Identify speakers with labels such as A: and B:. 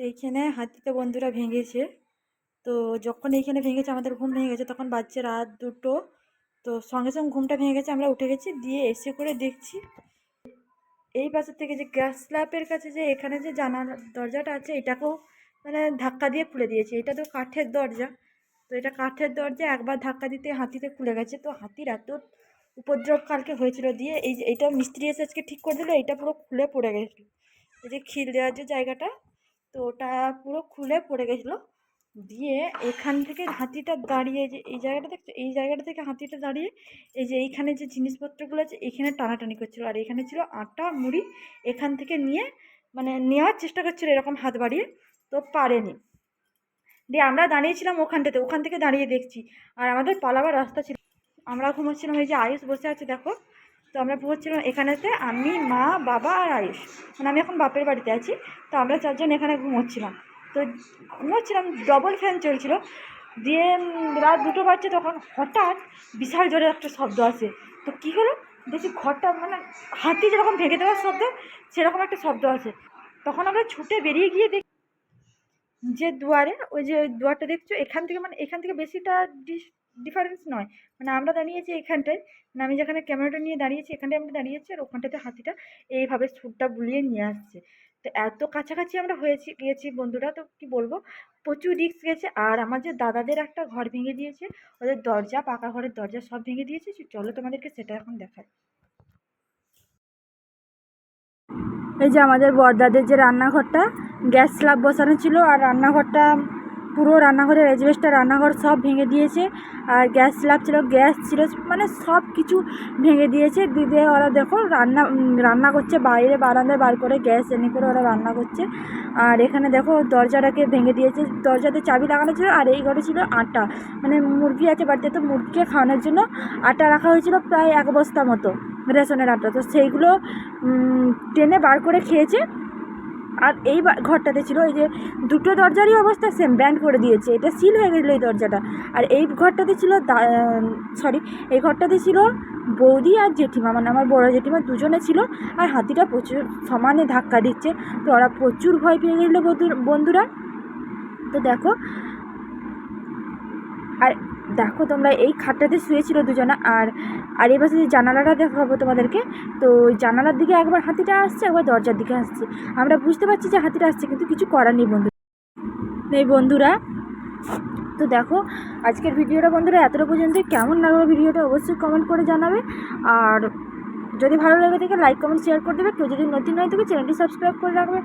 A: এইখানে হাতিতে বন্ধুরা ভেঙেছে। তো যখন এইখানে ভেঙেছে, আমাদের ঘুম ভেঙে গেছে, তখন বাচ্চা রাত দুটো। তো সঙ্গে সঙ্গে ঘুমটা ভেঙে গেছে, আমরা উঠে গেছি, দিয়ে এসে করে দেখছি। এই পাশের থেকে যে গ্যাস স্ল্যাবের কাছে যে এখানে যে জানালা, দরজাটা আছে, এটাকেও মানে ধাক্কা দিয়ে খুলে দিয়েছে। এটা তো কাঠের দরজা। তো এটা কাঠের দরজা একবার ধাক্কা দিতে হাতিতে খুলে গেছে। তো হাতির এত উপদ্রব কালকে হয়েছিল দিয়ে এই এটা মিস্ত্রি এসে আজকে ঠিক করে দিল, এটা পুরো খুলে পড়ে গেছিল এই যে খিল দেওয়ার যে জায়গাটা তো ওটা পুরো খুলে পড়ে গেছিল। দিয়ে এখান থেকে হাতিটা দাঁড়িয়ে যে, এই জায়গাটা দেখছ? এই জায়গাটা থেকে হাতিটা দাঁড়িয়ে এই যে এইখানে যে জিনিসপত্রগুলো আছে, এখানে টানাটানি করছিল। আর এখানে ছিল আটা, মুড়ি, এখান থেকে নিয়ে মানে নেওয়ার চেষ্টা করছিল এরকম হাত বাড়িয়ে। তো পারেনি। দিয়ে আমরা দাঁড়িয়েছিলাম ওখানটাতে, ওখান থেকে দাঁড়িয়ে দেখছি। আর আমাদের পালাবার রাস্তা ছিল। আমরা ঘুমোচ্ছিলাম এই যে আয়ুষ বসে আছে দেখো। তো আমরা ঘুমোচ্ছিলাম এখানেতে আমি, মা, বাবা আর আয়ুষ। মানে আমি এখন বাপের বাড়িতে আছি, তো আমরা চারজন এখানে ঘুমোচ্ছিলাম। তো ঘুমোচ্ছিলাম ডবল ফ্যান চলছিল। দিয়ে রাত দুটো বাজছে, তখন হঠাৎ বিশাল জোরে একটা শব্দ আসে। তো কী হলো? দেখি ঘরটা মানে হাতি যেরকম ভেঙে দেওয়ার শব্দ, সেরকম একটা শব্দ আছে তখন আমরা ছুটে বেরিয়ে গিয়ে দেখি যে দুয়ারে, ওই যে দুয়ারটা দেখছ, এখান থেকে মানে এখান থেকে বেশিটা ডিফারেন্স নয়। মানে আমরা দাঁড়িয়েছি এখানটায় মানে আমি যেখানে ক্যামেরাটা নিয়ে দাঁড়িয়েছি, এখানটায় আমরা দাঁড়িয়েছি আর ওখানটাতে হাতিটা এইভাবে সুরটা বুলিয়ে নিয়ে আসছে। তো এত কাছাকাছি আমরা হয়েছি, গিয়েছি বন্ধুরা, তো কি বলব? প্রচুর রিস্ক গেছে। আর আমার যে দাদাদের একটা ঘর ভেঙে দিয়েছে, ওদের দরজা, পাকা ঘরের দরজা সব ভেঙে দিয়েছে চলো তোমাদেরকে সেটা এখন দেখাই। এই যে আমাদের বড়দাদের যে রান্নাঘরটা, গ্যাস স্ল্যাব বসানো ছিল, আর রান্নাঘরটা পুরো রান্নাঘরের এজবেস্টার রান্নাঘর সব ভেঙে দিয়েছে। আর গ্যাস স্ল্যাব ছিল গ্যাস ছিল মানে সব কিছু ভেঙে দিয়েছে। দিদি, ওরা দেখো, রান্না রান্না করছে, বাইরে বারান্দায় বার করে গ্যাস এনে করে ওরা রান্না করছে। আর এখানে দেখো, দরজাটাকে ভেঙে দিয়েছে। দরজাতে চাবি লাগানো ছিল, আর এই ঘরে ছিল আটা। মানে মুরগি আছে বাড়িতে, তো মুরগিকে খাওয়ানোর জন্য আটা রাখা হয়েছিল প্রায় এক বস্তা মতো রেশনের আটা। তো সেইগুলো টেনে বার করে খেয়েছে। আর এই ঘরটাতে ছিল এই যে দুটো দরজারই অবস্থা সেম ব্যান্ড করে দিয়েছে। এটা সিল হয়ে গেছিল এই দরজাটা। আর এই ঘরটাতে ছিল সরি এই ঘরটাতে ছিল বৌদি আর জেঠিমা। মানে আমার বড় জেঠিমা দুজনে ছিল আর হাতিটা প্রচুর সমানে ধাক্কা দিচ্ছে। তো ওরা প্রচুর ভয় পেয়ে গেছিল বন্ধু- বন্ধুরা। তো দেখো আর দেখো তোমরা, এই খাটটাতে শুয়েছিল দুজনা, আর আর এই পাশে যে জানালাটা দেখাবো তোমাদেরকে, তো জানালার দিকে একবার হাতিটা আসছে, একবার দরজার দিকে আসছে। আমরা বুঝতে পারছি যে হাতিটা আসছে, কিন্তু কিছু করার নেই বন্ধু নেই বন্ধুরা, তো দেখো, আজকের ভিডিওটা বন্ধুরা এতটা পর্যন্ত কেমন লাগল ভিডিওটা অবশ্যই কমেন্ট করে জানাবে। আর যদি ভালো লাগে থাকে লাইক কমেন্ট শেয়ার করে দেবে। কেউ যদি নতুন হয় থাকে, চ্যানেলটি সাবস্ক্রাইব করে রাখবে।